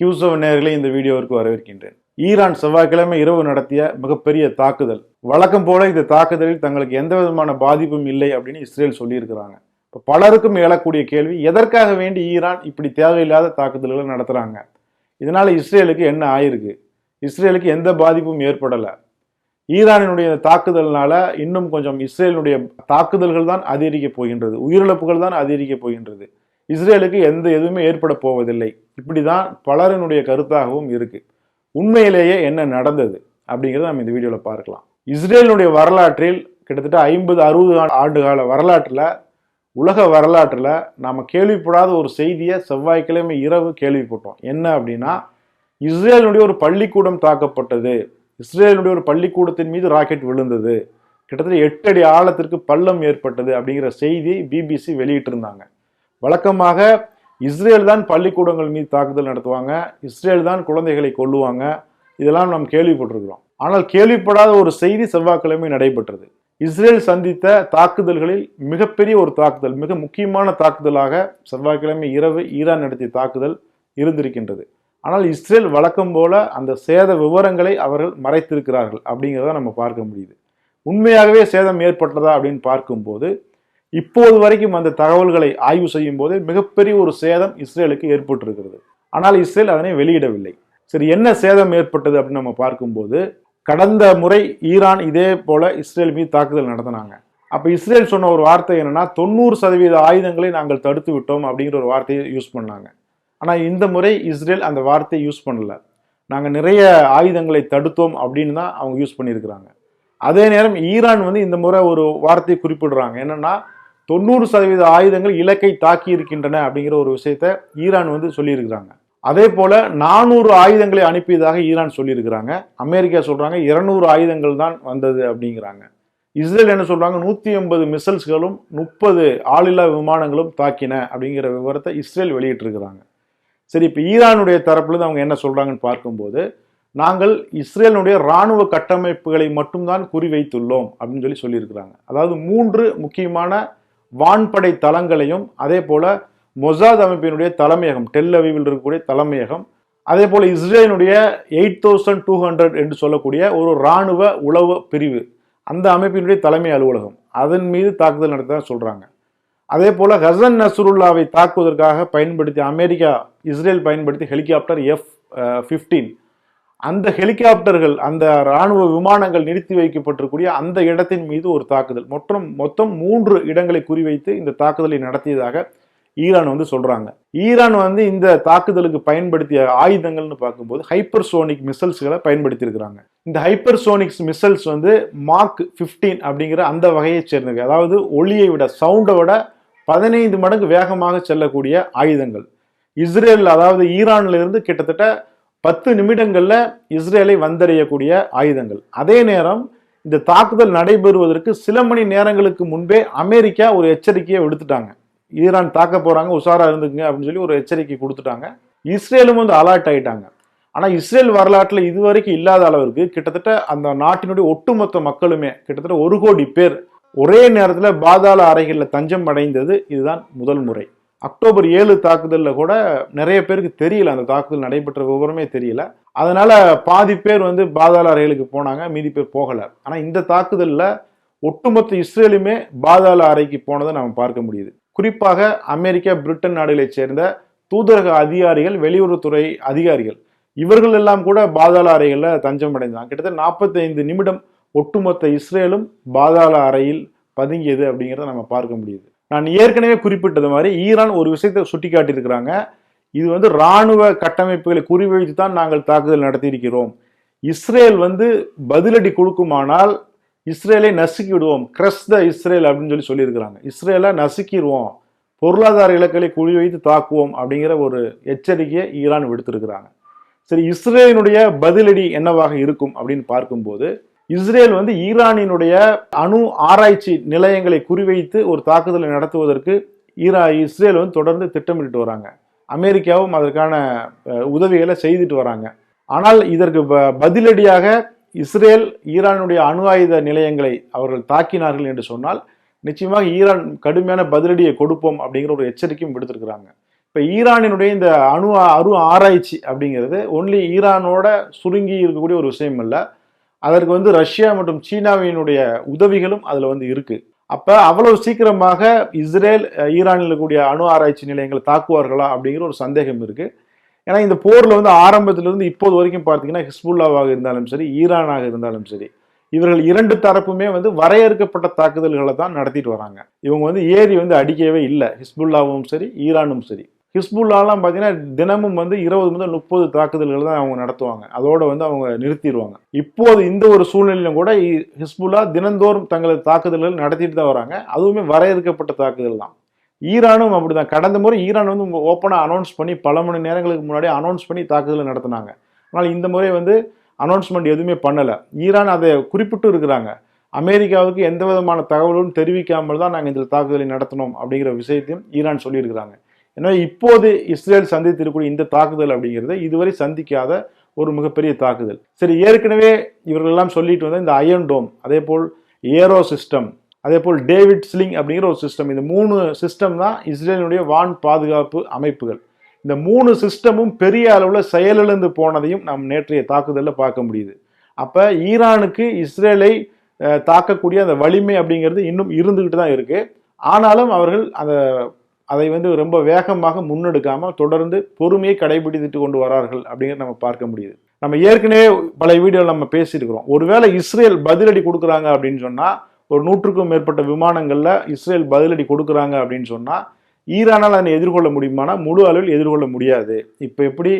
கியூசவ் நேர்களை இந்த வீடியோவிற்கு வரவேற்கின்றேன். ஈரான் செவ்வாய்க்கிழமை இரவு நடத்திய மிகப்பெரிய தாக்குதல். வழக்கம் போல இந்த தாக்குதலில் தங்களுக்கு எந்த விதமான பாதிப்பும் இல்லை அப்படின்னு இஸ்ரேல் சொல்லியிருக்கிறாங்க. இப்போ பலருக்கும் எழக்கூடிய கேள்வி எதற்காக வேண்டி ஈரான் இப்படி தேவையில்லாத தாக்குதல்களை நடத்துகிறாங்க இதனால் இஸ்ரேலுக்கு என்ன ஆயிருக்கு? இஸ்ரேலுக்கு எந்த பாதிப்பும் ஏற்படலை. ஈரானினுடைய தாக்குதல்னால இன்னும் கொஞ்சம் இஸ்ரேலினுடைய தாக்குதல்கள் தான் அதிகரிக்க போகின்றது. உயிரிழப்புகள் தான் அதிகரிக்க போகின்றது. இஸ்ரேலுக்கு எந்த எதுவுமே ஏற்பட போவதில்லை. இப்படி தான் பலரினுடைய கருத்தாகவும் இருக்குது உண்மையிலேயே என்ன நடந்தது அப்படிங்கிறத நம்ம இந்த வீடியோவில் பார்க்கலாம். இஸ்ரேலினுடைய வரலாற்றில் கிட்டத்தட்ட ஐம்பது அறுபது ஆண்டு கால வரலாற்றில் உலக வரலாற்றில் நாம் கேள்விப்படாத ஒரு செய்தியை செவ்வாய்க்கிழமை இரவு கேள்விப்பட்டோம். என்ன அப்படின்னா இஸ்ரேலினுடைய ஒரு பள்ளிக்கூடம் தாக்கப்பட்டது. இஸ்ரேலினுடைய ஒரு பள்ளிக்கூடத்தின் மீது ராக்கெட் விழுந்தது. கிட்டத்தட்ட எட்டு அடி ஆழத்திற்கு பள்ளம் ஏற்பட்டது அப்படிங்கிற செய்தியை பிபிசி வெளியிட்டிருந்தாங்க. வழக்கமாக இஸ்ரேல் தான் பள்ளிக்கூடங்கள் மீது தாக்குதல் நடத்துவாங்க இஸ்ரேல் தான் குழந்தைகளை கொல்லுவாங்க. இதெல்லாம் நாம் கேள்விப்பட்டிருக்கிறோம். ஆனால் கேள்விப்படாத ஒரு செய்தி செவ்வாய்க்கிழமை நடைபெற்றது. இஸ்ரேல் சந்தித்த தாக்குதல்களில் மிகப்பெரிய ஒரு தாக்குதல் மிக முக்கியமான தாக்குதலாக செவ்வாய்க்கிழமை இரவு ஈரான் நடத்திய தாக்குதல் இருந்திருக்கின்றது. ஆனால் இஸ்ரேல் வழக்கம் போல அந்த சேத விவரங்களை அவர்கள் மறைத்திருக்கிறார்கள் அப்படிங்கிறத நம்ம பார்க்க முடியுது. உண்மையாகவே சேதம் ஏற்பட்டதா அப்படின்னு பார்க்கும்போது இப்போது வரைக்கும் அந்த தகவல்களை ஆய்வு செய்யும் போது மிகப்பெரிய ஒரு சேதம் இஸ்ரேலுக்கு ஏற்பட்டிருக்கிறது. ஆனால் இஸ்ரேல் அதனை வெளியிடவில்லை. சரி என்ன சேதம் ஏற்பட்டது அப்படின்னு நம்ம பார்க்கும்போது கடந்த முறை ஈரான் இதே போல இஸ்ரேல் மீது தாக்குதல் நடத்தினாங்க. அப்போ இஸ்ரேல் சொன்ன ஒரு வார்த்தை என்னன்னா தொண்ணூறு சதவீத ஆயுதங்களை நாங்கள் தடுத்து விட்டோம் அப்படிங்கிற ஒரு வார்த்தையை யூஸ் பண்ணாங்க. ஆனால் இந்த முறை இஸ்ரேல் அந்த வார்த்தையை யூஸ் பண்ணல. நாங்கள் நிறைய ஆயுதங்களை தடுத்தோம் அப்படின்னு தான் அவங்க யூஸ் பண்ணியிருக்கிறாங்க. அதே நேரம் ஈரான் வந்து இந்த முறை ஒரு வார்த்தையை குறிப்பிடுறாங்க. என்னன்னா தொண்ணூறு சதவீத ஆயுதங்கள் இலக்கை தாக்கி இருக்கின்றன அப்படிங்கிற ஒரு விஷயத்த ஈரான் வந்து சொல்லியிருக்கிறாங்க. அதே போல நானூறு ஆயுதங்களை அனுப்பியதாக ஈரான் சொல்லியிருக்கிறாங்க. அமெரிக்கா சொல்றாங்க இருநூறு ஆயுதங்கள் தான் வந்தது அப்படிங்கிறாங்க. இஸ்ரேல் என்ன சொல்றாங்க நூத்தி எண்பது மிசைல்ஸ்களும் முப்பது ஆளில்லா விமானங்களும் தாக்கின அப்படிங்கிற விவரத்தை இஸ்ரேல் வெளியிட்டிருக்கிறாங்க. சரி இப்போ ஈரானுடைய தரப்புலேருந்து அவங்க என்ன சொல்றாங்கன்னு பார்க்கும்போது நாங்கள் இஸ்ரேலுடைய இராணுவ கட்டமைப்புகளை மட்டும்தான் குறிவைத்துள்ளோம் அப்படின்னு சொல்லி சொல்லியிருக்கிறாங்க. அதாவது மூன்று முக்கியமான வான்படை தளங்களையும் அதே போல மொசாத் அமைப்பினுடைய தலைமையகம் டெல் அவிவில் இருக்கக்கூடிய தலைமையகம் அதே போல இஸ்ரேலினுடைய எயிட் தௌசண்ட் டூ ஹண்ட்ரட் என்று சொல்லக்கூடிய ஒரு இராணுவ உளவு பிரிவு அந்த அமைப்பினுடைய தலைமை அலுவலகம். அதன் மீது தாக்குதல் நடத்த சொல்றாங்க. அதே போல ஹசன் நசருல்லாவை தாக்குவதற்காக பயன்படுத்தி அமெரிக்கா இஸ்ரேல் பயன்படுத்தி ஹெலிகாப்டர் எஃப் ஃபிஃப்டீன் அந்த ஹெலிகாப்டர்கள் அந்த இராணுவ விமானங்கள் நிறுத்தி வைக்கப்பட்டிருக்கூடிய அந்த இடத்தின் மீது ஒரு தாக்குதல். மொத்தம் மொத்தம் மூன்று இடங்களை குறிவைத்து இந்த தாக்குதலை நடத்தியதாக ஈரான் வந்து சொல்றாங்க. ஈரான் வந்து இந்த தாக்குதலுக்கு பயன்படுத்திய ஆயுதங்கள்னு பார்க்கும்போது ஹைப்பர்சோனிக் மிசல்ஸ்களை பயன்படுத்தி இருக்கிறாங்க இந்த ஹைப்பர்சோனிக்ஸ் மிசல்ஸ் வந்து மார்க் பிப்டீன் அப்படிங்கிற அந்த வகையை சேர்ந்தது அதாவது ஒளியை விட சவுண்டை விட பதினைந்து மடங்கு வேகமாக செல்லக்கூடிய ஆயுதங்கள். இஸ்ரேல் அதாவது ஈரான்ல இருந்து கிட்டத்தட்ட பத்து நிமிடங்களில் இஸ்ரேலை வந்தடையக்கூடிய ஆயுதங்கள். அதே நேரம் இந்த தாக்குதல் நடைபெறுவதற்கு சில மணி நேரங்களுக்கு முன்பே அமெரிக்கா ஒரு எச்சரிக்கையை விடுத்துட்டாங்க. ஈரான் தாக்க போகிறாங்க உஷாராக இருந்துங்க அப்படின்னு சொல்லி ஒரு எச்சரிக்கை கொடுத்துட்டாங்க. இஸ்ரேலும் வந்து அலர்ட் ஆகிட்டாங்க ஆனால் இஸ்ரேல் வரலாற்றில் இதுவரைக்கும் இல்லாத அளவிற்கு கிட்டத்தட்ட அந்த நாட்டினுடைய ஒட்டுமொத்த மக்களுமே கிட்டத்தட்ட ஒரு கோடி பேர் ஒரே நேரத்தில் பாதாள அறைகளில் தஞ்சம் அடைந்தது. இதுதான் முதல் முறை. அக்டோபர் ஏழு தாக்குதலில் கூட நிறைய பேருக்கு தெரியல அந்த தாக்குதல் நடைபெற்ற விவரமே தெரியல. அதனால பாதி பேர் வந்து பாதாள அறைகளுக்கு போனாங்க மீதி பேர் போகலை. ஆனால் இந்த தாக்குதலில் ஒட்டுமொத்த இஸ்ரேலுமே பாதாள அறைக்கு போனதை நம்ம பார்க்க முடியுது. குறிப்பாக அமெரிக்கா பிரிட்டன் நாடுகளைச் சேர்ந்த தூதரக அதிகாரிகள் வெளியுறவுத்துறை அதிகாரிகள் இவர்கள் எல்லாம் கூட பாதாள அறைகளில் தஞ்சம் அடைந்தாங்க கிட்டத்தட்ட நாற்பத்தைந்து நிமிடம் ஒட்டுமொத்த இஸ்ரேலும் பாதாள அறையில் பதுங்கியது அப்படிங்கிறத நம்ம பார்க்க முடியுது. நான் ஏற்கனவே குறிப்பிட்டது மாதிரி ஈரான் ஒரு விஷயத்தை சுட்டி காட்டியிருக்கிறாங்க இது வந்து இராணுவ கட்டமைப்புகளை குறிவைத்து தான் நாங்கள் தாக்குதல் நடத்தியிருக்கிறோம். இஸ்ரேல் வந்து பதிலடி கொடுக்குமானால் இஸ்ரேலை நசுக்கி விடுவோம் கிரஸ் த இஸ்ரேல் அப்படின்னு சொல்லி சொல்லியிருக்கிறாங்க. இஸ்ரேலை நசுக்கிடுவோம் பொருளாதார இலக்களை குறிவைத்து தாக்குவோம் அப்படிங்கிற ஒரு எச்சரிக்கையை ஈரான் விடுத்திருக்கிறாங்க. சரி இஸ்ரேலினுடைய பதிலடி என்னவாக இருக்கும் அப்படின்னு பார்க்கும்போது இஸ்ரேல் வந்து ஈரானினுடைய அணு ஆராய்ச்சி நிலையங்களை குறிவைத்து ஒரு தாக்குதலை நடத்துவதற்கு ஈரா இஸ்ரேல் வந்து தொடர்ந்து திட்டமிட்டு வராங்க. அமெரிக்காவும் அதற்கான உதவிகளை செய்துட்டு வராங்க. ஆனால் இதற்கு பதிலடியாக இஸ்ரேல் ஈரானுடைய அணு ஆயுத நிலையங்களை அவர்கள் தாக்கினார்கள் என்று சொன்னால் நிச்சயமாக ஈரான் கடுமையான பதிலடியை கொடுப்போம் அப்படிங்கிற ஒரு எச்சரிக்கையும் விடுத்திருக்கிறாங்க. இப்போ ஈரானினுடைய இந்த அணு அணு ஆராய்ச்சி அப்படிங்கிறது ஒன்லி ஈரானோட சுருங்கி இருக்கக்கூடிய ஒரு விஷயம் இல்லை. அதற்கு வந்து ரஷ்யா மற்றும் சீனாவினுடைய உதவிகளும் அதில் வந்து இருக்குது அப்போ அவ்வளவு சீக்கிரமாக இஸ்ரேல் ஈரானில் இருக்கக்கூடிய அணு ஆராய்ச்சி நிலையங்களை தாக்குவார்களா அப்படிங்கிற ஒரு சந்தேகம் இருக்குது ஏன்னா இந்த போரில் வந்து ஆரம்பத்திலிருந்து இப்போது வரைக்கும் பார்த்தீங்கன்னா ஹிஸ்புல்லாவாக இருந்தாலும் சரி ஈரானாக இருந்தாலும் சரி இவர்கள் இரண்டு தரப்புமே வந்து வரையறுக்கப்பட்ட தாக்குதல்களை தான் நடத்திட்டு வராங்க. இவங்க வந்து ஏரி வந்து அடிக்கவே இல்லை. ஹிஸ்புல்லாவும் சரி ஈரானும் சரி. ஹிஸ்புல்லாலாம் பார்த்தீங்கன்னா தினமும் வந்து இருபது முதல் முப்பது தாக்குதல்கள் தான் அவங்க நடத்துவாங்க. அதோட வந்து அவங்க நிறுத்திடுவாங்க. இப்போது இந்த ஒரு சூழ்நிலையிலும் கூட இ- ஹிஸ்புல்லா தினந்தோறும் தங்களது தாக்குதல்கள் நடத்திட்டு தான் வராங்க. அதுவுமே வரையறுக்கப்பட்ட தாக்குதல் தான். ஈரானும் அப்படிதான். கடந்த முறை ஈரான் வந்து ஓப்பனாக அனௌன்ஸ் பண்ணி பல மணி நேரங்களுக்கு முன்னாடி அனௌன்ஸ் பண்ணி தாக்குதலை நடத்தினாங்க. ஆனால் இந்த முறை வந்து அனௌன்ஸ்மெண்ட் எதுவுமே பண்ணலை. ஈரான் அதை குறிப்பிட்டு இருக்கிறாங்க. அமெரிக்காவுக்கு எந்த விதமான தகவலும் தெரிவிக்காமல் தான் நாங்கள் இதில் தாக்குதலை நடத்தினோம் அப்படிங்கிற விஷயத்தையும் ஈரான் சொல்லியிருக்கிறாங்க. எனவே இப்போது இஸ்ரேல் சந்தித்திருக்கக்கூடிய இந்த தாக்குதல் அப்படிங்கிறது இதுவரை சந்திக்காத ஒரு மிகப்பெரிய தாக்குதல். சரி ஏற்கனவே இவர்கள் எல்லாம் சொல்லிட்டு வந்த இந்த அயன் டோம் அதே போல் ஏரோ சிஸ்டம் அதே போல் டேவிட் ஸ்லிங் அப்படிங்கிற ஒரு சிஸ்டம் இந்த மூணு சிஸ்டம் தான் இஸ்ரேலினுடைய வான் பாதுகாப்பு அமைப்புகள். இந்த மூணு சிஸ்டமும் பெரிய அளவில் செயலிழந்து போனதையும் நாம் நேற்றைய தாக்குதலில் பார்க்க முடியுது. அப்போ ஈரானுக்கு இஸ்ரேலை தாக்கக்கூடிய அந்த வலிமை அப்படிங்கிறது இன்னும் இருந்துக்கிட்டு தான் இருக்குது ஆனாலும் அவர்கள் அந்த அதை வந்து ரொம்ப வேகமாக முன்னெடுக்காமல் தொடர்ந்து பொறுமையை கடைபிடித்துட்டு கொண்டு வரார்கள் அப்படிங்கிறத நம்ம பார்க்க முடியுது. நம்ம ஏற்கனவே பல வீடியோவில் நம்ம பேசியிருக்கிறோம். ஒருவேளை இஸ்ரேல் பதிலடி கொடுக்குறாங்க அப்படின்னு சொன்னால் ஒரு நூற்றுக்கும் மேற்பட்ட விமானங்களில் இஸ்ரேல் பதிலடி கொடுக்குறாங்க அப்படின்னு சொன்னால் ஈரானால் அதனை எதிர்கொள்ள முடியுமானா முழு அளவில் எதிர்கொள்ள முடியாது. இப்போ எப்படி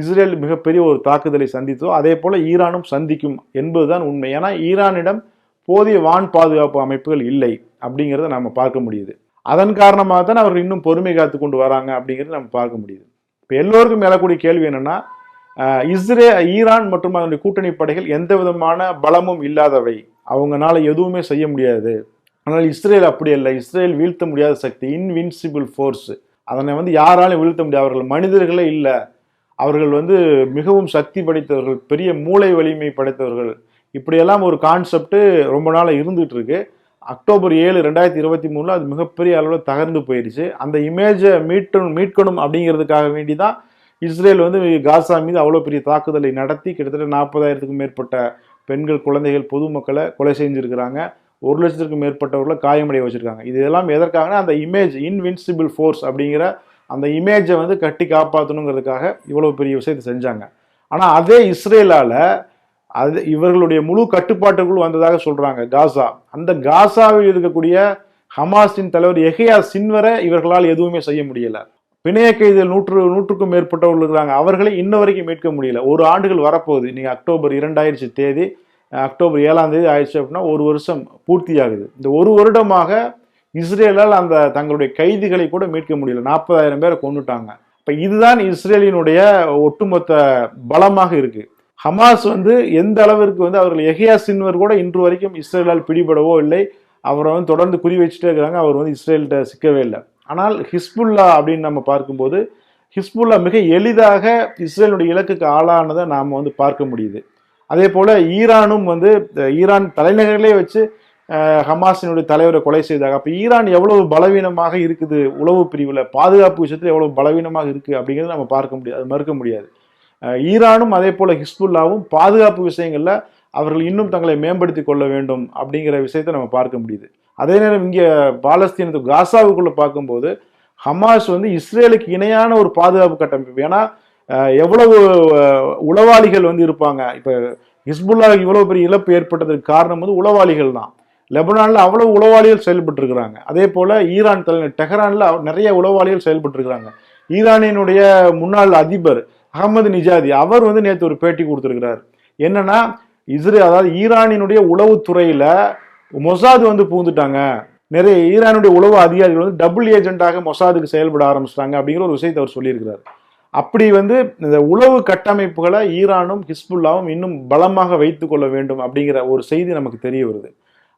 இஸ்ரேல் மிகப்பெரிய ஒரு தாக்குதலை சந்தித்தோ அதே போல் ஈரானும் சந்திக்கும் என்பதுதான் உண்மை. ஏன்னா ஈரானிடம் போதிய வான் பாதுகாப்பு அமைப்புகள் இல்லை அப்படிங்கிறத நம்ம பார்க்க முடியுது. அதன் காரணமாக தான் அவர்கள் இன்னும் பொறுமை காத்து கொண்டு வராங்க அப்படிங்கிறது நம்ம பார்க்க முடியுது. இப்போ எல்லோருக்கும் மேலக்கூடிய கேள்வி என்னென்னா இஸ்ரே ஈரான் மற்றும் அதனுடைய கூட்டணி படைகள் எந்த விதமான பலமும் இல்லாதவை. அவங்கனால எதுவுமே செய்ய முடியாது. ஆனால் இஸ்ரேல் அப்படி இல்லை இஸ்ரேல் வீழ்த்த முடியாத சக்தி இன்வின்சிபிள் ஃபோர்ஸ் அதனை வந்து யாராலும் வீழ்த்த முடியாது. அவர்கள் மனிதர்களே இல்லை. அவர்கள் வந்து மிகவும் சக்தி படைத்தவர்கள் பெரிய மூளை வலிமை படைத்தவர்கள். இப்படியெல்லாம் ஒரு கான்செப்ட் ரொம்ப நாளாக இருந்துகிட்டு இருக்கு. அக்டோபர் ஏழு ரெண்டாயிரத்தி இருபத்தி மூணில் அது மிகப்பெரிய அளவில் தகர்ந்து போயிடுச்சு. அந்த இமேஜை மீட்கணும் மீட்கணும் அப்படிங்கிறதுக்காக வேண்டி தான் இஸ்ரேல் வந்து காசா மீது அவ்வளோ பெரிய தாக்குதலை நடத்தி கிட்டத்தட்ட நாற்பதாயிரத்துக்கும் மேற்பட்ட பெண்கள் குழந்தைகள் பொதுமக்களை கொலை செஞ்சுருக்கிறாங்க. ஒரு லட்சத்திற்கும் மேற்பட்டவர்களை காயமடைய வச்சுருக்காங்க. இது எல்லாம் எதற்காகனா அந்த இமேஜ் இன்வின்சிபிள் ஃபோர்ஸ் அப்படிங்கிற அந்த இமேஜை வந்து கட்டி காப்பாற்றணுங்கிறதுக்காக இவ்வளோ பெரிய விஷயத்தை செஞ்சாங்க. ஆனால் அதே இஸ்ரேலால் அது இவர்களுடைய முழு கட்டுப்பாட்டுக்குள் வந்ததாக சொல்றாங்க காசா. அந்த காசாவில் இருக்கக்கூடிய ஹமாஸின் தலைவர் எஹியா சின்வரை இவர்களால் எதுவுமே செய்ய முடியல. பிணைய கைதில் நூற்று நூற்றுக்கும் மேற்பட்டவர்கள் இருக்கிறாங்க. அவர்களை இன்ன வரைக்கும் மீட்க முடியல. ஒரு ஆண்டுகள் வரப்போகுது. நீங்க அக்டோபர் இரண்டாயிரத்தி தேதி அக்டோபர் ஏழாம் தேதி ஆயிடுச்சு அப்படின்னா ஒரு வருஷம் பூர்த்தியாகுது. இந்த ஒரு வருடமாக இஸ்ரேலால் அந்த தங்களுடைய கைதிகளை கூட மீட்க முடியல. நாற்பதாயிரம் பேரை கொண்டுட்டாங்க இப்போ இதுதான் இஸ்ரேலினுடைய ஒட்டுமொத்த பலமாக இருக்குது ஹமாஸ் வந்து எந்த அளவிற்கு வந்து அவர்கள் எஹியா சின்வர் கூட இன்று வரைக்கும் இஸ்ரேலால் பிடிபடவோ இல்லை அவரை வந்து தொடர்ந்து குறி வச்சுட்டே இருக்கிறாங்க அவர் வந்து இஸ்ரேல்கிட்ட சிக்கவே இல்லை. ஆனால் ஹிஸ்புல்லா அப்படின்னு நம்ம பார்க்கும்போது ஹிஸ்புல்லா மிக எளிதாக இஸ்ரேலுடைய இலக்குக்கு ஆளானதை நாம் வந்து பார்க்க முடியுது. அதே போல் ஈரானும் வந்து ஈரான் தலைநகரிலே வச்சு ஹமாஸினுடைய தலைவரை கொலை செய்தாங்க. அப்போ ஈரான் எவ்வளவு பலவீனமாக இருக்குது? உளவு பிரிவில் பாதுகாப்பு விஷயத்தில் எவ்வளவு பலவீனமாக இருக்குது அப்படிங்கிறத நம்ம பார்க்க முடியாது அது மறுக்க முடியாது. ஈரானும் அதே போல் ஹிஸ்புல்லாவும் பாதுகாப்பு விஷயங்களில் அவர்கள் இன்னும் தங்களை மேம்படுத்தி கொள்ள வேண்டும் அப்படிங்கிற விஷயத்தை நம்ம பார்க்க முடியுது. அதே நேரம் இங்கே பாலஸ்தீனத்து காசாவுக்குள்ளே பார்க்கும்போது ஹமாஸ் வந்து இஸ்ரேலுக்கு இணையான ஒரு பாதுகாப்பு கட்டமைப்பு. ஏன்னா எவ்வளவு உளவாளிகள் வந்து இருப்பாங்க. இப்போ ஹிஸ்புல்லாவுக்கு இவ்வளோ பெரிய இழப்பு ஏற்பட்டதற்கு காரணம் வந்து உளவாளிகள் தான். லெபனானில் அவ்வளவு உளவாளிகள் செயல்பட்டு இருக்கிறாங்க அதே போல் ஈரான் தலைநகர் டெஹரானில் நிறைய உளவாளிகள் செயல்பட்டுருக்கிறாங்க. ஈரானினுடைய முன்னாள் அதிபர் அகமது நிஜாதி அவர் வந்து நேற்று ஒரு பேட்டி கொடுத்துருக்கிறார். என்னன்னா இஸ்ரேல் அதாவது ஈரானினுடைய உளவுத்துறையில மொசாது வந்து பூந்துட்டாங்க நிறைய ஈரானுடைய உளவு அதிகாரிகள் வந்து டபுள் ஏஜென்ட்டாக மொசாதுக்கு செயல்பட ஆரம்பிச்சிட்டாங்க அப்படிங்கிற ஒரு விஷயத்தை அவர் சொல்லியிருக்கிறார். அப்படி வந்து இந்த உளவு கட்டமைப்புகளை ஈரானும் ஹிஸ்புல்லாவும் இன்னும் பலமாக வைத்து கொள்ள வேண்டும் அப்படிங்கிற ஒரு செய்தி நமக்கு தெரிய வருது.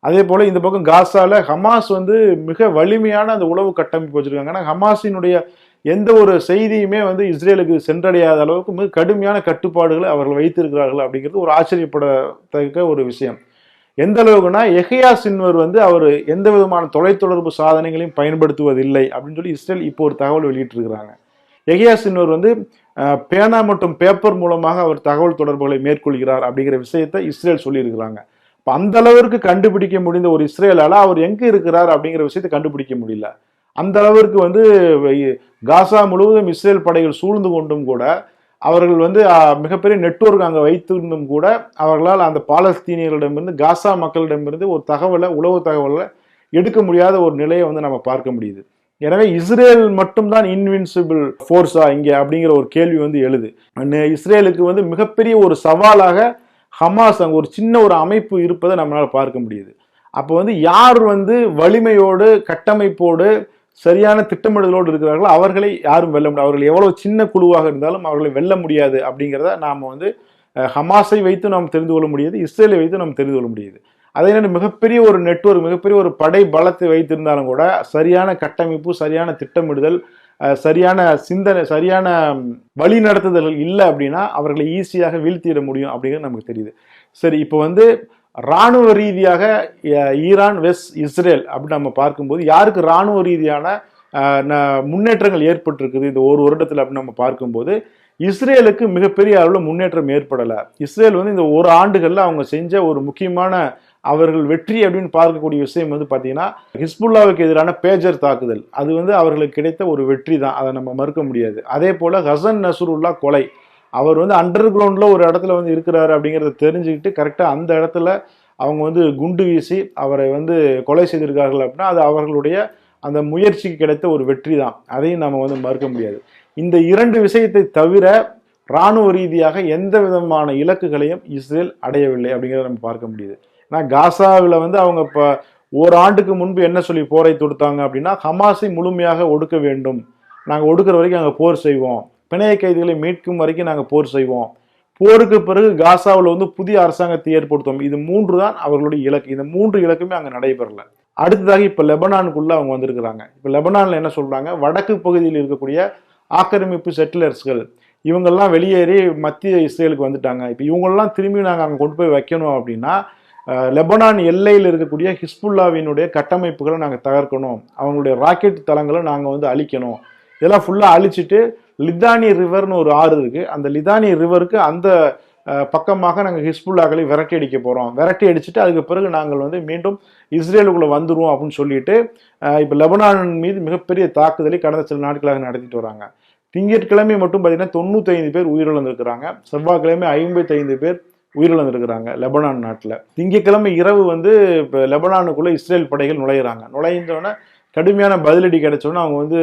அதே போல இந்த பக்கம் காசாவில் ஹமாஸ் வந்து மிக வலிமையான அந்த உளவு கட்டமைப்பு வச்சிருக்காங்க. ஆனால் ஹமாஸினுடைய எந்த ஒரு செய்தியுமே வந்து இஸ்ரேலுக்கு சென்றடையாத அளவுக்கு மிக கடுமையான கட்டுப்பாடுகளை அவர்கள் வைத்திருக்கிறார்கள் அப்படிங்கிறது ஒரு ஆச்சரியப்படத்தக்க ஒரு விஷயம். எந்த அளவுக்குன்னா எஹியா சின்வர் வந்து அவர் எந்த விதமான தொலைத்தொடர்பு சாதனைகளையும் பயன்படுத்துவதில்லை அப்படின்னு சொல்லி இஸ்ரேல் இப்போ ஒரு தகவல் வெளியிட்டிருக்கிறாங்க. எஹியா சின்வர் வந்து பேனா மற்றும் பேப்பர் மூலமாக அவர் தகவல் தொடர்புகளை மேற்கொள்கிறார் அப்படிங்கிற விஷயத்தை இஸ்ரேல் சொல்லியிருக்கிறாங்க. இப்போ அந்த அளவிற்கு கண்டுபிடிக்க முடிந்த ஒரு இஸ்ரேலால் அவர் எங்கே இருக்கிறார் அப்படிங்கிற விஷயத்தை கண்டுபிடிக்க முடியல. அந்த அளவிற்கு வந்து காசா முழுவதும் இஸ்ரேல் படைகள் சூழ்ந்து கொண்டும் கூட அவர்கள் வந்து மிகப்பெரிய நெட்வொர்க் அங்கே வைத்திருந்தும் கூட அவர்களால் அந்த பாலஸ்தீனியர்களிடமிருந்து காசா மக்களிடமிருந்து ஒரு தகவலை உளவு தகவலை எடுக்க முடியாத ஒரு நிலையை வந்து நம்ம பார்க்க முடியுது. எனவே இஸ்ரேல் மட்டும்தான் இன்வின்சிபிள் ஃபோர்ஸா இங்கே அப்படிங்கிற ஒரு கேள்வி வந்து எழுது. இஸ்ரேலுக்கு வந்து மிகப்பெரிய ஒரு சவாலாக ஹமாஸ் அங்கே ஒரு சின்ன ஒரு அமைப்பு இருப்பதை நம்மளால் பார்க்க முடியுது. அப்போ வந்து யார் வந்து வலிமையோடு கட்டமைப்போடு சரியான திட்டமிடுதலோடு இருக்கிறார்களோ அவர்களை யாரும் வெல்ல முடியாது. அவர்கள் எவ்வளவு சின்ன குழுவாக இருந்தாலும் அவர்களை வெல்ல முடியாது அப்படிங்கிறத நாம் வந்து ஹமாஸை வைத்து நாம் தெரிந்து கொள்ள முடியாது இஸ்ரேலை வைத்து நாம் தெரிந்து கொள்ள முடியுது. அதே நேரம் மிகப்பெரிய ஒரு நெட்வொர்க் மிகப்பெரிய ஒரு படை பலத்தை வைத்திருந்தாலும் கூட சரியான கட்டமைப்பு சரியான திட்டமிடுதல் சரியான சிந்தனை சரியான வழி நடத்துதல்கள் இல்லை அப்படின்னா அவர்களை ஈஸியாக வீழ்த்திட முடியும் அப்படிங்கிறது நமக்கு தெரியுது. சரி இப்போ வந்து ராணுவ ரீதியாக ஈரான் வெஸ்ட் இஸ்ரேல் அப்படின்னு நம்ம பார்க்கும்போது யாருக்கு ராணுவ ரீதியான ந- முன்னேற்றங்கள் ஏற்பட்டிருக்குது இந்த ஒரு வருடத்தில் அப்படின்னு நம்ம பார்க்கும்போது இஸ்ரேலுக்கு மிகப்பெரிய அளவில் முன்னேற்றம் ஏற்படலை. இஸ்ரேல் வந்து இந்த ஒரு ஆண்டுகளில் அவங்க செஞ்ச ஒரு முக்கியமான அவர்கள் வெற்றி அப்படின்னு பார்க்கக்கூடிய விஷயம் வந்து பார்த்தீங்கன்னா ஹிஸ்புல்லாவுக்கு எதிரான பேஜர் தாக்குதல். அது வந்து அவர்களுக்கு கிடைத்த ஒரு வெற்றி தான் அதை நம்ம மறுக்க முடியாது. அதே போல் ஹசன் நசருல்லா கொலை. அவர் வந்து அண்டர் கிரவுண்டில் ஒரு இடத்துல வந்து இருக்கிறாரு அப்படிங்கிறத தெரிஞ்சுக்கிட்டு கரெக்டாக அந்த இடத்துல அவங்க வந்து குண்டு வீசி அவரை வந்து கொலை செய்திருக்கார்கள் அப்படின்னா அது அவர்களுடைய அந்த முயற்சிக்கு கிடைத்த ஒரு வெற்றி தான் அதையும் நம்ம வந்து மறுக்க முடியாது. இந்த இரண்டு விஷயத்தை தவிர இராணுவ ரீதியாக எந்த விதமான இலக்குகளையும் இஸ்ரேல் அடையவில்லை அப்படிங்கிறத நம்ம பார்க்க முடியுது. ஏன்னா காசாவில் வந்து அவங்க இப்போ ஓராண்டுக்கு முன்பு என்ன சொல்லி போரை தொடுத்தாங்க அப்படின்னா ஹமாஸை முழுமையாக ஒடுக்க வேண்டும். நாங்கள் ஒடுக்கிற வரைக்கும் அங்கே போர் செய்வோம். பிணைய கைதிகளை மீட்கும் வரைக்கும் நாங்கள் போர் செய்வோம். போருக்கு பிறகு காசாவில் வந்து புதிய அரசாங்கத்தை ஏற்படுத்தும் இது மூன்று தான் அவர்களுடைய இலக்கு. இந்த மூன்று இலக்குமே அங்கே நடைபெறல. அடுத்ததாக இப்போ லெபனானுக்குள்ளே அவங்க வந்திருக்கிறாங்க. இப்போ லெபனானில் என்ன சொல்கிறாங்க வடக்கு பகுதியில் இருக்கக்கூடிய ஆக்கிரமிப்பு செட்டிலர்ஸ்கள் இவங்கெல்லாம் வெளியேறி மத்திய இஸ்ரேலுக்கு வந்துட்டாங்க. இப்போ இவங்கெல்லாம் திரும்பி நாங்கள் அங்கே கொண்டு போய் வைக்கணும் அப்படின்னா லெபனான் எல்லையில் இருக்கக்கூடிய ஹிஸ்புல்லாவினுடைய கட்டமைப்புகளை நாங்கள் தகர்க்கணும். அவங்களுடைய ராக்கெட் தளங்களை நாங்கள் வந்து அழிக்கணும். இதெல்லாம் ஃபுல்லாக அழிச்சிட்டு லிதானி ரிவர்னு ஒரு ஆறு இருக்குது அந்த லிதானி ரிவருக்கு அந்த பக்கமாக நாங்கள் ஹிஸ்புல்லாக்களை விரட்டி அடிக்க போகிறோம் விரட்டி அடிச்சுட்டு அதுக்கு பிறகு நாங்கள் வந்து மீண்டும் இஸ்ரேலுக்குள்ளே வந்துடுவோம் அப்படின்னு சொல்லிட்டு இப்போ லெபனான் மீது மிகப்பெரிய தாக்குதலை கடந்த சில நாட்களாக நடத்திட்டு வராங்க. திங்கட்கிழமை மட்டும் பார்த்தீங்கன்னா தொண்ணூத்தைந்து பேர் உயிரிழந்திருக்கிறாங்க. செவ்வாய்க்கிழமை ஐம்பத்தைந்து பேர் உயிரிழந்திருக்கிறாங்க லெபனான் நாட்டில். திங்கட்கிழமை இரவு வந்து இப்போ லெபனானுக்குள்ளே இஸ்ரேல் படைகள் நுழையிறாங்க. நுழைந்தோடனே கடுமையான பதிலடி கிடைச்சோன்னே அவங்க வந்து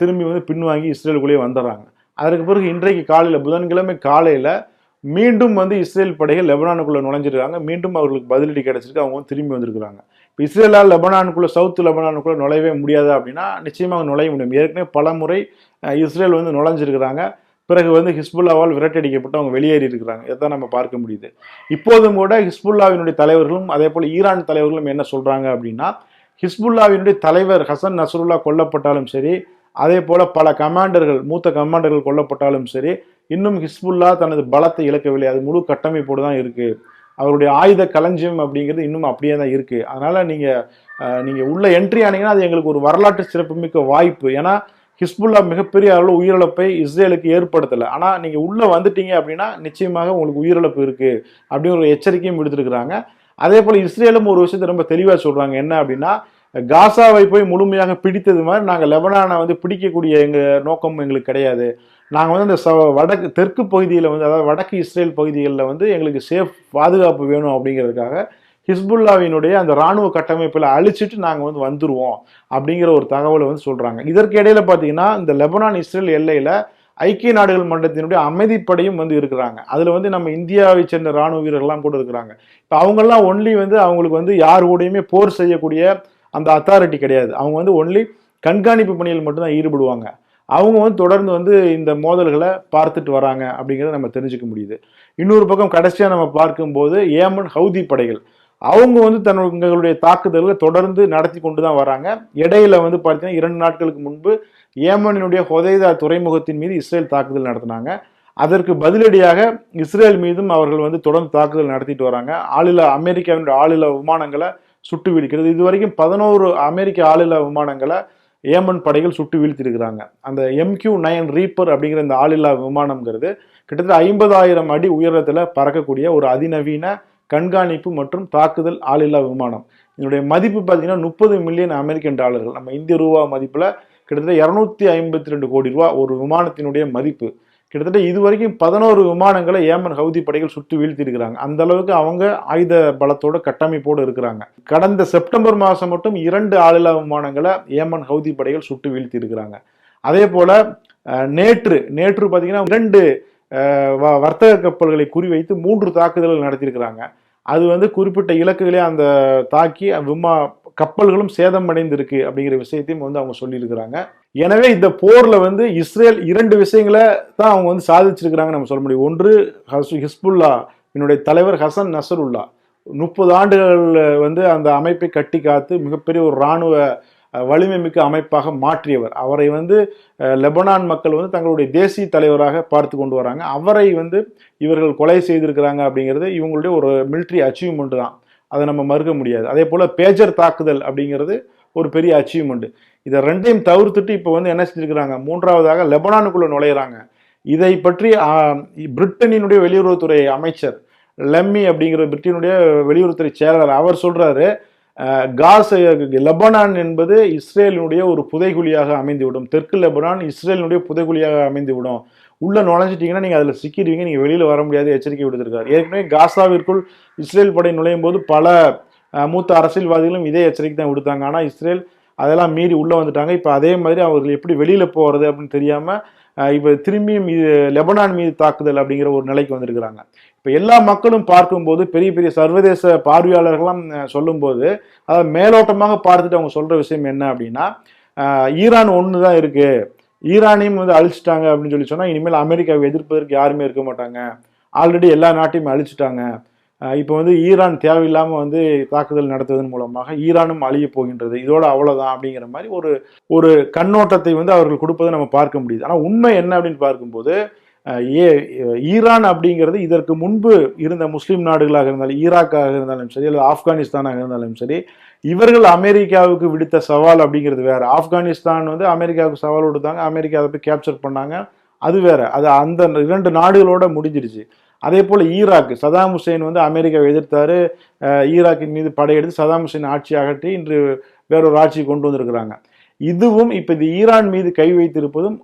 திரும்பி வந்து பின்வாங்கி இஸ்ரேலுக்குள்ளேயே வந்துடுறாங்க. அதற்கு பிறகு இன்றைக்கு காலையில் புதன்கிழமை காலையில் மீண்டும் வந்து இஸ்ரேல் படைகள் லெபனானுக்குள்ளே நுழைஞ்சிருக்காங்க. மீண்டும் அவர்களுக்கு பதிலடி கிடைச்சிருக்கு. அவங்க வந்து திரும்பி வந்திருக்கிறாங்க. இப்போ இஸ்ரேலால் லெபனானுக்குள்ளே சவுத் லெபனானுக்குள்ளே நுழையவே முடியாது அப்படின்னா நிச்சயமாக நுழைய முடியும். ஏற்கனவே பல முறை இஸ்ரேல் வந்து நுழைஞ்சிருக்கிறாங்க. பிறகு வந்து ஹிஸ்புல்லாவால் விரட்டடிக்கப்பட்டு அவங்க வெளியேறி இருக்கிறாங்க. இதான் நம்ம பார்க்க முடியுது. இப்போதும் கூட ஹிஸ்புல்லாவினுடைய தலைவர்களும் அதே போல் ஈரான் தலைவர்களும் என்ன சொல்கிறாங்க அப்படின்னா ஹிஸ்புல்லாவினுடைய தலைவர் ஹசன் நசருல்லா கொல்லப்பட்டாலும் சரி அதே போல் பல கமாண்டர்கள் மூத்த கமாண்டர்கள் கொல்லப்பட்டாலும் சரி இன்னும் ஹிஸ்புல்லா தனது பலத்தை இழக்கவில்லை. அது முழு கட்டமைப்போடு தான் இருக்குது அவருடைய ஆயுத களஞ்சியம் அப்படிங்கிறது இன்னும் அப்படியே தான் இருக்குது அதனால் நீங்கள் நீங்கள் உள்ளே என்ட்ரி ஆனீங்கன்னா அது எங்களுக்கு ஒரு வரலாற்று சிறப்புமிக்க வாய்ப்பு. ஏன்னா ஹிஸ்புல்லா மிகப்பெரிய அளவில் உயிரிழப்பை இஸ்ரேலுக்கு ஏற்படுத்தலை. ஆனால் நீங்கள் உள்ளே வந்துட்டீங்க அப்படின்னா நிச்சயமாக உங்களுக்கு உயிரிழப்பு இருக்குது அப்படிங்கிற ஒரு எச்சரிக்கையும் விடுத்திருக்கிறாங்க. அதே போல் இஸ்ரேலும் ஒரு விஷயத்தை ரொம்ப தெளிவாக சொல்கிறாங்க என்ன அப்படின்னா காசாவை போய் முழுமையாக பிடித்தது மாதிரி நாங்கள் லெபனானை வந்து பிடிக்கக்கூடிய எங்கள் நோக்கம் எங்களுக்கு கிடையாது. நாங்கள் வந்து அந்த ச வடக்கு தெற்கு பகுதியில் வந்து அதாவது வடக்கு இஸ்ரேல் பகுதிகளில் வந்து எங்களுக்கு சேஃப் பாதுகாப்பு வேணும் அப்படிங்கிறதுக்காக ஹிஸ்புல்லாவினுடைய அந்த ராணுவ கட்டமைப்பில் அழிச்சிட்டு நாங்கள் வந்து வந்துடுவோம் அப்படிங்கிற ஒரு தகவலை வந்து சொல்கிறாங்க இதற்கு இடையில் பார்த்தீங்கன்னா இந்த லெபனான் இஸ்ரேல் எல்லையில் ஐக்கிய நாடுகள் மன்றத்தினுடைய அமைதிப்படையும் வந்து இருக்கிறாங்க. அதில் வந்து நம்ம இந்தியாவை சேர்ந்த ராணுவ வீரர்கள்லாம் கூட இருக்கிறாங்க. இப்போ அவங்கெல்லாம் ஒன்லி வந்து அவங்களுக்கு வந்து யார் கூடயுமே போர் செய்யக்கூடிய அந்த அத்தாரிட்டி கிடையாது. அவங்க வந்து ஒன்லி கண்காணிப்பு பணியில் மட்டும்தான் ஈடுபடுவாங்க. அவங்க வந்து தொடர்ந்து வந்து இந்த மோதல்களை பார்த்துட்டு வராங்க அப்படிங்கிறத நம்ம தெரிஞ்சுக்க முடியுது. இன்னொரு பக்கம் கடைசியாக நம்ம பார்க்கும்போது ஏமன் ஹவுதி படைகள். அவங்க வந்து தங்களுடைய தாக்குதல்களை தொடர்ந்து நடத்தி கொண்டு தான் வராங்க. இடையில வந்து பார்த்தீங்கன்னா இரண்டு நாட்களுக்கு முன்பு ஏமனினுடைய ஹொதைதா துறைமுகத்தின் மீது இஸ்ரேல் தாக்குதல் நடத்தினாங்க. அதற்கு பதிலடியாக இஸ்ரேல் மீதும் அவர்கள் வந்து தொடர்ந்து தாக்குதல் நடத்திட்டு வராங்க. ஆளில்லா அமெரிக்காவினுடைய ஆளில்லா விமானங்களை சுட்டு வீழ்கிறது இது வரைக்கும் பதினோரு அமெரிக்க ஆளில்லா விமானங்களை ஏமன் படைகள் சுட்டு வீழ்த்திருக்கிறாங்க அந்த எம்கியூ நயன் ரீப்பர் அப்படிங்கிற இந்த ஆளில்லா விமானம்ங்கிறது கிட்டத்தட்ட ஐம்பதாயிரம் அடி உயரத்தில் பறக்கக்கூடிய ஒரு அதிநவீன கண்காணிப்பு மற்றும் தாக்குதல் ஆளில்லா விமானம். இதனுடைய மதிப்பு பார்த்தீங்கன்னா முப்பது மில்லியன் அமெரிக்கன் டாலர்கள். நம்ம இந்திய ரூபா மதிப்பில் கிட்டத்தட்ட இரநூத்தி ஐம்பத்தி ரெண்டு கோடி ரூபா ஒரு விமானத்தினுடைய மதிப்பு. கிட்டத்தட்ட இது வரைக்கும் பதினோரு விமானங்களை ஏமன் ஹவுதி படைகள் சுட்டு வீழ்த்தியிருக்கிறாங்க. அந்த அளவுக்கு அவங்க ஆயுத பலத்தோட கட்டமைப்போடு இருக்கிறாங்க. கடந்த செப்டம்பர் மாதம் மட்டும் இரண்டு ஆளில்லா விமானங்களை ஏமன் ஹவுதி படைகள் சுட்டு வீழ்த்தி இருக்கிறாங்க அதே போல நேற்று நேற்று பார்த்தீங்கன்னா இரண்டு வ- வர்த்தக கப்பல்களை குறிவைத்து மூன்று தாக்குதல்கள் நடத்தியிருக்கிறாங்க. அது வந்து குறிப்பிட்ட இலக்குகளே அந்த தாக்கி விமா கப்பல்களும் சேதமடைந்திருக்கு அப்படிங்கிற விஷயத்தையும் வந்து அவங்க சொல்லியிருக்கிறாங்க. எனவே இந்த போர்ல வந்து இஸ்ரேல் இரண்டு விஷயங்களை தான் அவங்க வந்து சாதிச்சிருக்கிறாங்க நம்ம சொல்ல முடியும். ஒன்று ஹஸ்- ஹிஸ்புல்லா என்னுடைய தலைவர் ஹசன் நசருல்லா. முப்பது ஆண்டுகள் வந்து அந்த அமைப்பை கட்டி காத்து மிகப்பெரிய ஒரு இராணுவ வலிமை மிக்க அமைப்பாக மாற்றியவர். அவரை வந்து லெபனான் மக்கள் வந்து தங்களுடைய தேசிய தலைவராக பார்த்து கொண்டு வராங்க. அவரை வந்து இவர்கள் கொலை செய்திருக்கிறாங்க அப்படிங்கிறது இவங்களுடைய ஒரு மிலிட்ரி அச்சீவ்மெண்ட் தான். அதை நம்ம மறுக்க முடியாது. அதே போல் பேஜர் தாக்குதல் அப்படிங்கிறது ஒரு பெரிய அச்சீவ்மெண்ட் இதை ரெண்டையும் தவிர்த்துட்டு இப்போ வந்து என்ன செஞ்சுருக்கிறாங்க? மூன்றாவதாக லெபனானுக்குள்ளே நுழையிறாங்க. இதை பற்றி பிரிட்டனினுடைய வெளியுறவுத்துறை அமைச்சர் லெம்மி அப்படிங்கிற பிரிட்டனுடைய வெளியுறவுத்துறை செயலாளர் அவர் சொல்கிறாரு காஸ் லெபனான் என்பது இஸ்ரேலினுடைய ஒரு புதைகுழியாக அமைந்துவிடும். தெற்கு லெபனான் இஸ்ரேலினுடைய புதைகுழியாக அமைந்துவிடும். உள்ள நுழைஞ்சிட்டீங்கன்னா நீங்க அதுல சிக்கிடுவீங்க. நீங்க வெளியில வர முடியாது. எச்சரிக்கை விடுத்திருக்காரு. ஏற்கனவே காசாவிற்குள் இஸ்ரேல் படை நுழையும் போது பல மூத்த அரசியல்வாதிகளும் இதே எச்சரிக்கை தான் விடுத்தாங்க. ஆனா இஸ்ரேல் அதெல்லாம் மீறி உள்ள வந்துட்டாங்க. இப்போ அதே மாதிரி அவர்கள் எப்படி வெளியில போறது அப்படின்னு தெரியாம இப்போ திரும்பியும் இது லெபனான் மீது தாக்குதல் அப்படிங்கிற ஒரு நிலைக்கு வந்திருக்கிறாங்க. இப்போ எல்லா மக்களும் பார்க்கும்போது பெரிய பெரிய சர்வதேச பார்வையாளர்கள்லாம் சொல்லும்போது அதாவது மேலோட்டமாக பார்த்துட்டு அவங்க சொல்ற விஷயம் என்ன அப்படின்னா ஈரான் ஒன்று தான் இருக்குது ஈரானையும் வந்து அழிச்சிட்டாங்க அப்படின்னு சொல்லி சொன்னால் இனிமேல் அமெரிக்காவை எதிர்ப்பதற்கு யாருமே இருக்க மாட்டாங்க. ஆல்ரெடி எல்லா நாட்டையும் அழிச்சிட்டாங்க. இப்போ வந்து ஈரான் தேவையில்லாமல் வந்து தாக்குதல் நடத்துவதன் மூலமாக ஈரானும் அழிய போகின்றது. இதோட அவ்வளோதான் அப்படிங்கிற மாதிரி ஒரு ஒரு கண்ணோட்டத்தை வந்து அவர்கள் கொடுப்பதை நம்ம பார்க்க முடியுது. ஆனால் உண்மை என்ன அப்படின்னு பார்க்கும்போது ஏ ஈரான் அப்படிங்கிறது இதற்கு முன்பு இருந்த முஸ்லீம் நாடுகளாக இருந்தாலும் ஈராக்காக இருந்தாலும் சரி அல்லது ஆப்கானிஸ்தானாக இருந்தாலும் சரி இவர்கள் அமெரிக்காவுக்கு விடுத்த சவால் அப்படிங்கிறது வேற. ஆப்கானிஸ்தான் வந்து அமெரிக்காவுக்கு சவால் விடுத்தாங்க அமெரிக்கா அதை போய் கேப்சர் பண்ணாங்க. அது வேற. அது அந்த இரண்டு நாடுகளோட முடிஞ்சிருச்சு. அதே போல் ஈராக் சதாம் ஹுசேன் வந்து அமெரிக்காவை எதிர்த்தாரு. ஈராக்கின் மீது படையெடுத்து சதாம் ஹுசேன் ஆட்சி அகற்றி இன்று வேறொரு ஆட்சி கொண்டு வந்திருக்கிறாங்க. இதுவும் இப்போ இது ஈரான் மீது கை வைத்திருப்பதும்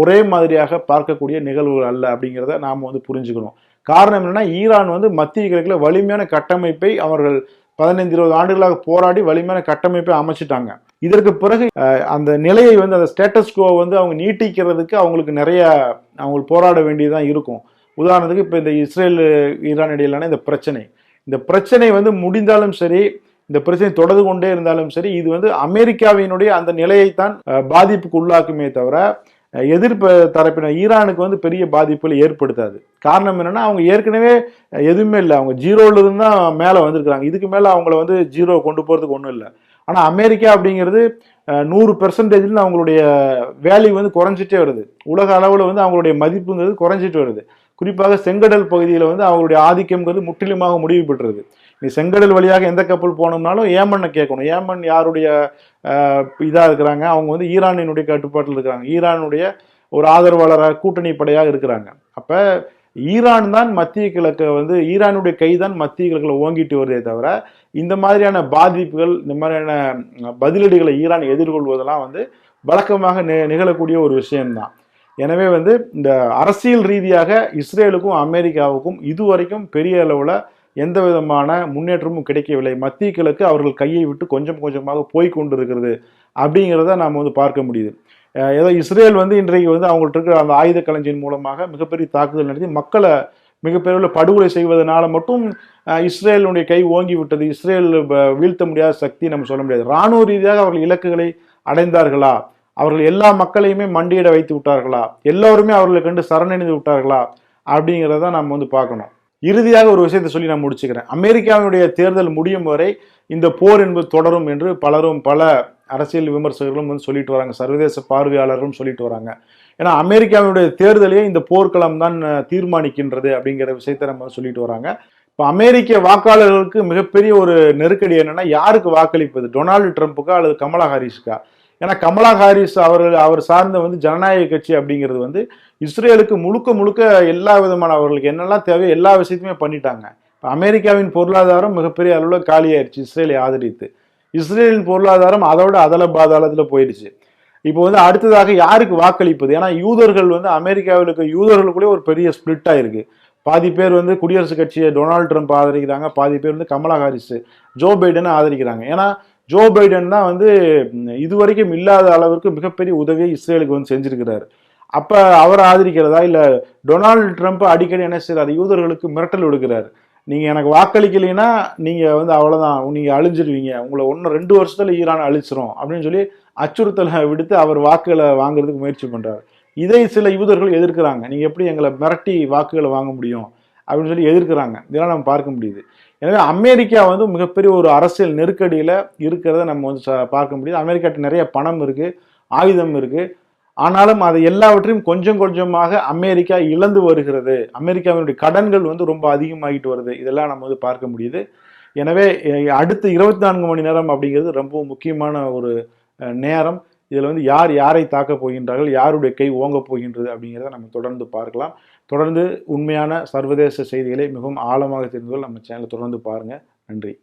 ஒரே மாதிரியாக பார்க்கக்கூடிய நிகழ்வுகள் அல்ல அப்படிங்கிறத நாம் வந்து புரிஞ்சுக்கணும். காரணம் என்னென்னா ஈரான் வந்து மத்திய கிழக்கில் வலிமையான கட்டமைப்பை அவர்கள் பதினைந்து இருபது ஆண்டுகளாக போராடி வலிமையான கட்டமைப்பை அமைச்சிட்டாங்க. இதற்கு பிறகு அந்த நிலையை வந்து அந்த ஸ்டேட்டஸ் கோ வந்து அவங்க நீட்டிக்கிறதுக்கு அவங்களுக்கு நிறைய அவங்க போராட வேண்டியதான் இருக்கும். உதாரணத்துக்கு இப்போ இந்த இஸ்ரேல் ஈரான் இடையிலான இந்த பிரச்சனை. இந்த பிரச்சனை வந்து முடிந்தாலும் சரி இந்த பிரச்சனை தொடர்ந்து கொண்டே இருந்தாலும் சரி இது வந்து அமெரிக்காவினுடைய அந்த நிலையைத்தான் பாதிப்புக்கு உள்ளாக்குமே தவிர எதிர்ப்பு தரப்பினர் ஈரானுக்கு வந்து பெரிய பாதிப்புகளை ஏற்படுத்தாது. காரணம் என்னென்னா அவங்க ஏற்கனவே எதுவுமே இல்லை. அவங்க ஜீரோலிருந்து தான் மேலே வந்திருக்கிறாங்க. இதுக்கு மேலே அவங்கள வந்து ஜீரோ கொண்டு போகிறதுக்கு ஒன்றும் இல்லை. ஆனால் அமெரிக்கா அப்படிங்கிறது நூறு பெர்சன்டேஜில் அவங்களுடைய வேல்யூ வந்து குறைஞ்சிட்டே வருது. உலக அளவில் வந்து அவங்களுடைய மதிப்புங்கிறது குறைஞ்சிட்டு வருது. குறிப்பாக செங்கடல் பகுதியில் வந்து அவங்களுடைய ஆதிக்கம்ங்கிறது முற்றிலுமாக முடிவு பெற்றது நீ செங்கடல் வழியாக எந்த கப்பல் போகணும்னாலும் ஏமனை கேட்கணும். ஏமன் யாருடைய இதாக இருக்கிறாங்க? அவங்க வந்து ஈரானினுடைய கட்டுப்பாட்டில் இருக்கிறாங்க. ஈரானுடைய ஒரு ஆதரவாளராக கூட்டணி படையாக இருக்கிறாங்க. அப்போ ஈரான் தான் மத்திய கிழக்கை வந்து ஈரானுடைய கை தான் மத்திய கிழக்கில் ஓங்கிட்டு வருதே தவிர இந்த மாதிரியான பாதிப்புகள் இந்த மாதிரியான பதிலடிகளை ஈரான் எதிர்கொள்வதெல்லாம் வந்து வழக்கமாக நிகழக்கூடிய ஒரு விஷயம்தான். எனவே வந்து இந்த அரசியல் ரீதியாக இஸ்ரேலுக்கும் அமெரிக்காவுக்கும் இதுவரைக்கும் பெரிய அளவில் எந்த விதமான முன்னேற்றமும் கிடைக்கவில்லை. மத்திய கிழக்கு அவர்கள் கையை விட்டு கொஞ்சம் கொஞ்சமாக போய் கொண்டிருக்கிறது அப்படிங்கிறத நாம் வந்து பார்க்க முடியுது. ஏதோ இஸ்ரேல் வந்து இன்றைக்கு வந்து அவங்கள்ட்ட இருக்கிற அந்த ஆயுத களஞ்சியின் மூலமாக மிகப்பெரிய தாக்குதல் நடத்தி மக்களை மிகப்பெரிய படுகொலை செய்வதனால மட்டும் இஸ்ரேலுடைய கை ஓங்கி விட்டது. இஸ்ரேல் வீழ்த்த முடியாத சக்தி நம்ம சொல்ல முடியாது. ராணுவ ரீதியாக அவர்கள் இலக்குகளை அடைந்தார்களா? அவர்கள் எல்லா மக்களையுமே மண்டியிட வைத்து விட்டார்களா? எல்லோருமே அவர்களை கண்டு சரணடைந்து விட்டார்களா? அப்படிங்கிறத நம்ம வந்து பார்க்கணும். இறுதியாக ஒரு விஷயத்தை சொல்லி நான் முடிச்சுக்கிறேன். அமெரிக்காவினுடைய தேர்தல் முடியும் வரை இந்த போர் என்பது தொடரும் என்று பலரும் பல அரசியல் விமர்சகர்களும் வந்து சொல்லிட்டு வராங்க. சர்வதேச பார்வையாளர்களும் சொல்லிட்டு வராங்க. ஏன்னா அமெரிக்காவினுடைய தேர்தலையே இந்த போர்க்களம் தான் தீர்மானிக்கின்றது அப்படிங்கிற விஷயத்தை நம்ம வந்து சொல்லிட்டு வராங்க. இப்போ அமெரிக்க வாக்காளர்களுக்கு மிகப்பெரிய ஒரு நெருக்கடி என்னன்னா யாருக்கு வாக்களிப்பது? டொனால்டு ட்ரம்ப்புக்கா அல்லது கமலா ஹாரிஸ்க்கா? ஏன்னா கமலா ஹாரிஸ் அவர்கள் அவர் சார்ந்த வந்து ஜனநாயக கட்சி அப்படிங்கிறது வந்து இஸ்ரேலுக்கு முழுக்க முழுக்க எல்லா விதமான அவர்களுக்கு என்னெல்லாம் தேவையோ எல்லா விஷயத்தையுமே பண்ணிட்டாங்க. இப்போ அமெரிக்காவின் பொருளாதாரம் மிகப்பெரிய அளவில் காலியாயிருச்சு இஸ்ரேலை ஆதரித்து. இஸ்ரேலின் பொருளாதாரம் அதோட அதல பாதாளத்தில் போயிடுச்சு. இப்போ வந்து அடுத்ததாக யாருக்கு வாக்களிப்பது? ஏன்னா யூதர்கள் வந்து அமெரிக்காவில் இருக்க யூதர்களுக்குள்ளே ஒரு பெரிய ஸ்பிளிட் ஆயிருக்கு. பாதி பேர் வந்து குடியரசுக் கட்சியை டொனால்ட் ட்ரம்ப் ஆதரிக்கிறாங்க பாதி பேர் வந்து கமலா ஹாரிஸ் ஜோ பைடனை ஆதரிக்கிறாங்க. ஏன்னா ஜோ பைடன் தான் வந்து இதுவரைக்கும் இல்லாத அளவிற்கு மிகப்பெரிய உதவியை இஸ்ரேலுக்கு வந்து செஞ்சிருக்கிறாரு. அப்போ அவரை ஆதரிக்கிறதா? இல்லை டொனால்டு ட்ரம்ப் அடிக்கடி என்ன செய்றாரு? யூதர்களுக்கு மிரட்டல் விடுக்கிறார். நீங்கள் எனக்கு வாக்களிக்கலைன்னா நீங்கள் வந்து அவ்வளோதான் நீங்கள் அழிஞ்சிருவீங்க. உங்களை ஒன்று ரெண்டு வருஷத்தில் ஈரான் அழிச்சிரும் அப்படின்னு சொல்லி அச்சுறுத்தலை விடுத்து அவர் வாக்குகளை வாங்குறதுக்கு முயற்சி பண்ணுறாரு இதை சில யூதர்கள் எதிர்க்கிறாங்க. நீங்கள் எப்படி எங்களை மிரட்டி வாக்குகளை வாங்க முடியும்? அப்படின்னு சொல்லி எதிர்க்கிறாங்க. இதெல்லாம் நம்ம பார்க்க முடியுது. எனவே அமெரிக்கா வந்து மிகப்பெரிய ஒரு அரசியல் நெருக்கடியில் இருக்கிறத நம்ம வந்து ச- பார்க்க முடியுது. அமெரிக்காட்ட நிறைய பணம் இருக்குது ஆயுதம் இருக்குது ஆனாலும் அதை எல்லாவற்றையும் கொஞ்சம் கொஞ்சமாக அமெரிக்கா இழந்து வருகிறது. அமெரிக்காவினுடைய கடன்கள் வந்து ரொம்ப அதிகமாகிட்டு வருது. இதெல்லாம் நம்ம வந்து பார்க்க முடியுது. எனவே அடுத்த இருபத்தி நான்கு மணி நேரம் அப்படிங்கிறது ரொம்ப முக்கியமான ஒரு நேரம். இதில் வந்து யார் யாரை தாக்கப் போகின்றார்கள் யாருடைய கை ஓங்கப் போகின்றது அப்படிங்கிறத நம்ம தொடர்ந்து பார்க்கலாம். தொடர்ந்து உண்மையான சர்வதேச செய்திகளை மிகவும் ஆழமாக தெரிந்து கொள்ள நம்ம சேனலை தொடர்ந்து பாருங்கள் நன்றி.